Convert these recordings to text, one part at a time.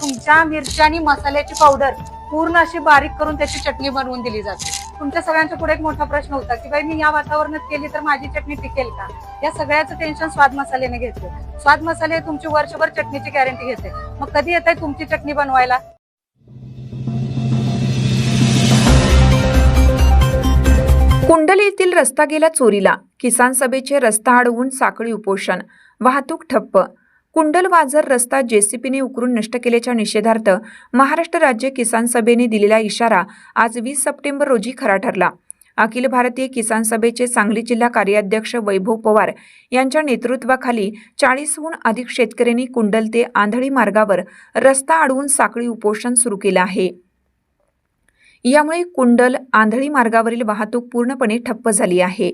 तुमच्या मिरची आणि मसाल्याची पावडर पूर्ण अशी बारीक करून त्याची चटणी बनवून दिली जाते. तुमच्या सगळ्यांच्या पुढे एक मोठा प्रश्न होता की बाई मी या वातावरणात केली तर माझी चटणी टिकेल का? या सगळ्याचं टेन्शन स्वाद मसाल्याने घेतले. स्वाद मसाले तुमची वर्षभर चटणीची गॅरंटी घेते. मग कधी येत आहे तुमची चटणी बनवायला? कुंडलीतील रस्ता गेला चोरीला. किसान सभेचे रस्ता अडवून साखळी उपोषण. वाहतूक ठप्प. कुंडलवाझर रस्ता जेसीपीने उकरून नष्ट केल्याच्या निषेधार्थ महाराष्ट्र राज्य किसान सभेने दिलेला इशारा आज वीस सप्टेंबर रोजी खरा ठरला. अखिल भारतीय किसान सभेचे सांगली जिल्हा कार्याध्यक्ष वैभव पवार यांच्या नेतृत्वाखाली चाळीसहून अधिक शेतकऱ्यांनी कुंडल ते आंधळी मार्गावर रस्ता अडवून साखळी उपोषण सुरू केलं आहे. यामुळे कुंडल आंधळी मार्गावरील वाहतूक पूर्णपणे ठप्प झाली आहे.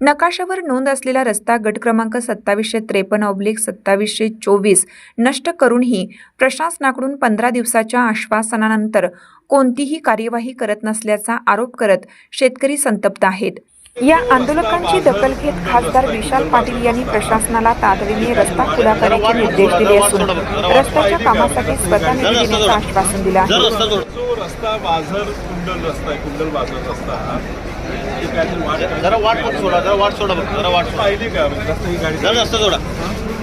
नकाशावर नोंद असलेला रस्ता गट क्रमांक सत्तावीसशे त्रेपन्न ऑब्लिक सत्तावीसशे चोवीस नष्ट करूनही प्रशासनाकडून पंधरा दिवसाच्या आश्वासनानंतर कोणतीही कार्यवाही करत नसल्याचा आरोप करत शेतकरी संतप्त आहेत. या आंदोलकांची दखल घेत खासदार विशाल पाटील यांनी प्रशासनाला तातडीने रस्ता खुला करण्याचे निर्देश दिले असून रस्त्याच्या कामासाठी स्वतः निधी देण्याचं आश्वासन दिलं आहे. जर वाट पण सोडा जरा वाट सोडा बघ जरा वाट सोडा. पाहिली का? रस्ता ही गाडी जरा रस्ता जोडा.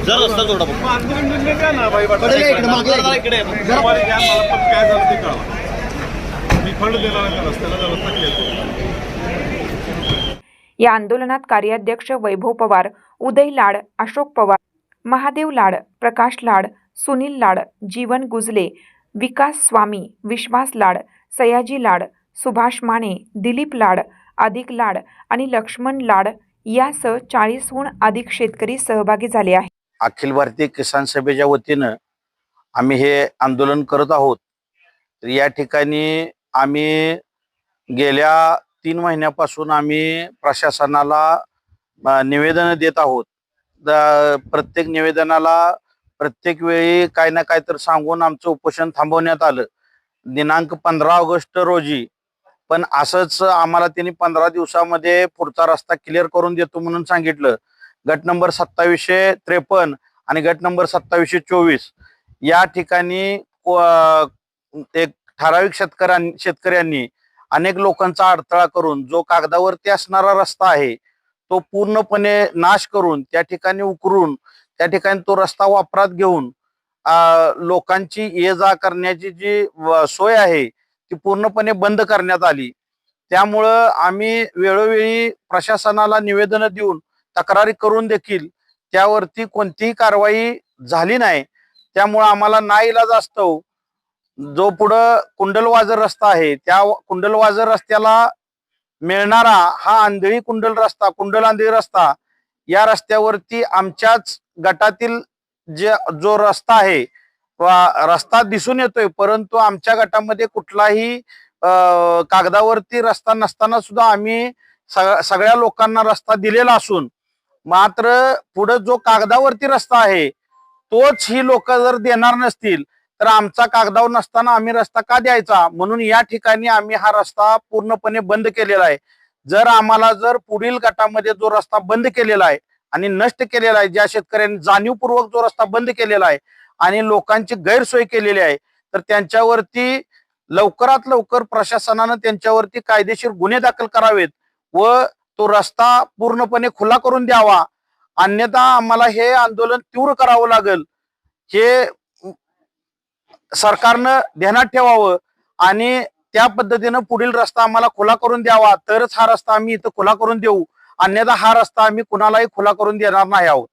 जरा रस्ता जोडा बघ. इकडे इकडे मागे जरा इकडे. ये. तुम्हाला घ्या मला पण काय झालं ते कळवा. मी फंड देणार आहे त्या रस्त्याला त्या रस्ता केला या आंदोलनात कार्याध्यक्ष वैभव पवार उदय लाड अशोक पवार महादेव लाड प्रकाश लाड सुनील लाड जीवन गुजले विकास स्वामी विश्वास लाड सयाजी लाड सुभाष माने दिलीप लाड अधिक लाड आणि लक्ष्मण लाड यासह चाळीसहून अधिक शेतकरी सहभागी झाले आहेत. अखिल भारतीय किसान सभेच्या वतीनं आम्ही हे आंदोलन करत आहोत. तर या ठिकाणी आम्ही गेल्या तीन महिन्यापासून आम्ही प्रशासनाला निवेदन देत आहोत. प्रत्येक निवेदनाला प्रत्येक वेळी काय ना काय तर सांगून आमचं उपोषण थांबवण्यात आलं. दिनांक पंधरा ऑगस्ट रोजी पण असंच आम्हाला त्यांनी पंधरा दिवसामध्ये पुढचा रस्ता क्लिअर करून देतो म्हणून सांगितलं. गट नंबर सत्तावीसशे त्रेपन्न आणि गट नंबर सत्तावीसशे चोवीस. या ठिकाणी एक ठराविक शेतकऱ्यां शेतकऱ्यांनी अनेक लोकांचा अडथळा करून जो कागदावरती असणारा रस्ता आहे तो पूर्णपणे नाश करून त्या ठिकाणी उकरून त्या ठिकाणी तो रस्ता वापरात घेऊन लोकांची ये जा करण्याची जी सोय आहे ती पूर्णपणे बंद करण्यात आली. त्यामुळं आम्ही वेळोवेळी प्रशासनाला निवेदन देऊन तक्रारी करून देखील त्यावरती कोणतीही कारवाई झाली नाही. त्यामुळं आम्हाला ना इलाज असतो. जो पुढं कुंडलवाजर रस्ता आहे त्या कुंडलवाजर रस्त्याला मिळणारा हा आंधळी कुंडल रस्ता कुंडल आंधळी रस्ता या रस्त्यावरती आमच्याच गटातील जे जो रस्ता आहे रस्ता दिसून येतोय परंतु आमच्या गटामध्ये कुठलाही कागदावरती रस्ता नसताना सुद्धा आम्ही सगळ्या लोकांना रस्ता दिलेला असून मात्र पुढे जो कागदावरती रस्ता आहे तोच ही लोक जर देणार नसतील तर आमचा कागदावर नसताना आम्ही रस्ता का द्यायचा? म्हणून या ठिकाणी आम्ही हा रस्ता पूर्णपणे बंद केलेला आहे. जर आम्हाला जर पुढील गटामध्ये जो रस्ता बंद केलेला आहे आणि नष्ट केलेला आहे ज्या शेतकऱ्यांनी जाणीवपूर्वक जो रस्ता बंद केलेला आहे आणि लोकांची गैरसोय केलेली आहे तर त्यांच्यावरती लवकरात लवकर प्रशासनानं त्यांच्यावरती कायदेशीर गुन्हे दाखल करावेत व तो रस्ता पूर्णपणे खुला करून द्यावा. अन्यथा आम्हाला हे आंदोलन तीव्र करावं लागेल. हे सरकारनं ध्यानात ठेवावं आणि त्या पद्धतीनं पुढील रस्ता आम्हाला खुला करून द्यावा तरच हा रस्ता आम्ही इथं खुला करून देऊ. अन्यथा हा रस्ता आम्ही कुणालाही खुला करून देणार नाही आहोत.